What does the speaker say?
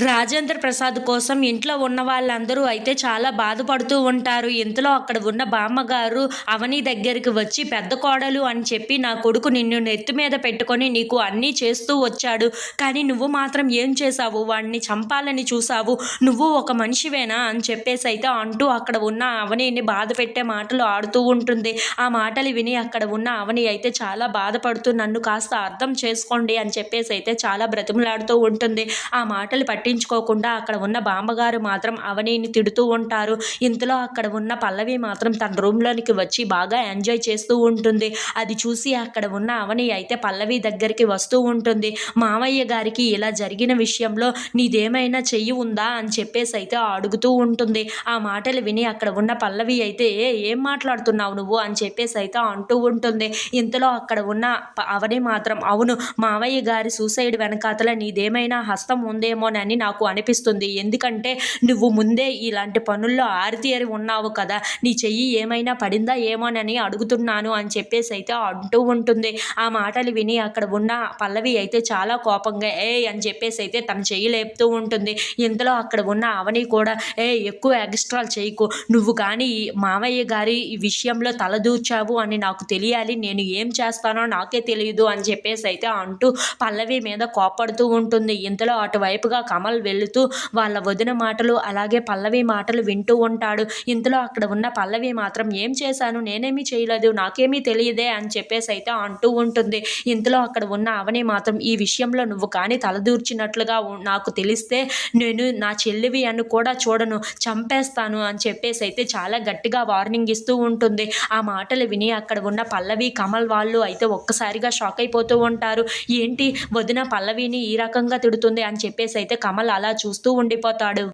రాజేంద్ర ప్రసాద్ కోసం ఇంట్లో ఉన్న వాళ్ళందరూ అయితే చాలా బాధపడుతూ ఉంటారు. ఇంతలో అక్కడ ఉన్న బామ్మగారు అవని దగ్గరికి వచ్చి పెద్ద కోడలు అని చెప్పి నా కొడుకు నిన్ను నెత్తి మీద పెట్టుకొని నీకు అన్నీ చేస్తూ వచ్చాడు. కానీ నువ్వు మాత్రం ఏం చేశావు? వాడిని చంపాలని చూసావు నువ్వు ఒక మనిషివేనా? అని చెప్పేసి అయితే అంటూ అక్కడ ఉన్న అవనిని బాధ పెట్టే మాటలు ఆడుతూ ఉంటుంది. ఆ మాటలు విని అక్కడ ఉన్న అవని అయితే చాలా బాధపడుతూ నన్ను కాస్త అర్థం చేసుకోండి అని చెప్పేసి అయితే చాలా బ్రతిమలాడుతూ ఉంటుంది. ఆ మాటలు పట్టి పట్టించుకోకుండా అక్కడ ఉన్న బామ్మగారు మాత్రం అవనీని తిడుతూ ఉంటారు. ఇంతలో అక్కడ ఉన్న పల్లవి మాత్రం తన రూమ్లోనికి వచ్చి బాగా ఎంజాయ్ చేస్తూ ఉంటుంది. అది చూసి అక్కడ ఉన్న అవని అయితే పల్లవి దగ్గరికి వస్తూ ఉంటుంది. మామయ్య గారికి ఇలా జరిగిన విషయంలో నీదేమైనా చెయ్యి ఉందా అని చెప్పేసి అయితే అడుగుతూ ఉంటుంది. ఆ మాటలు విని అక్కడ ఉన్న పల్లవి అయితే "ఏ, ఏం మాట్లాడుతున్నావు నువ్వు అని చెప్పేసి అయితే అంటూ ఉంటుంది. ఇంతలో అక్కడ ఉన్న అవని మాత్రం అవును మావయ్య గారి సూసైడ్ వెనకాతల నీదేమైనా హస్తం ఉందేమోనని నాకు అనిపిస్తుంది. ఎందుకంటే నువ్వు ముందే ఇలాంటి పనుల్లో ఆరితేరి ఉన్నావు కదా. నీ చెయ్యి ఏమైనా పడిందా ఏమోనని అడుగుతున్నాను అని చెప్పేసి అయితే అంటూ ఉంటుంది. ఆ మాటలు విని అక్కడ ఉన్న పల్లవి అయితే చాలా కోపంగా ఏ అని చెప్పేసి అయితే తన చెయ్యి లేపుతూ ఉంటుంది. ఇంతలో అక్కడ ఉన్న అవని కూడా ఏ ఎక్కువ ఎక్స్ట్రా చేయకు నువ్వు కానీ మామయ్య గారి ఈ విషయంలో తలదూర్చావు అని నాకు తెలియాలి. నేను ఏం చేస్తానో నాకే తెలియదు అని చెప్పేసి అయితే అంటూ పల్లవి మీద కోపడుతూ ఉంటుంది. ఇంతలో అటువైపుగా కమల్ వెళుతూ వాళ్ళ వదిన మాటలు అలాగే పల్లవి మాటలు వింటూ ఉంటాడు. ఇంతలో అక్కడ ఉన్న పల్లవి మాత్రం ఏం చేశాను? నేనేమీ చేయలేదు. నాకేమీ తెలియదే అని చెప్పేసి అయితే అంటూ ఉంటుంది. ఇంతలో అక్కడ ఉన్న అవని మాత్రం ఈ విషయంలో నువ్వు కానీ తలదూర్చినట్లుగా ఉ- నాకు తెలిస్తే నేను నా చెల్లివి అని కూడా చూడను. చంపేస్తాను అని చెప్పేసి అయితే చాలా గట్టిగా వార్నింగ్ ఇస్తూ ఉంటుంది. ఆ మాటలు విని అక్కడ ఉన్న పల్లవి కమల్ వాళ్ళు అయితే ఒక్కసారిగా షాక్ అయిపోతూ ఉంటారు. ఏంటి? వదిన పల్లవిని ఈ రకంగా తిడుతుంది అని చెప్పేసి అయితే కమల్ అలా చూస్తూ ఉండిపోతాడు.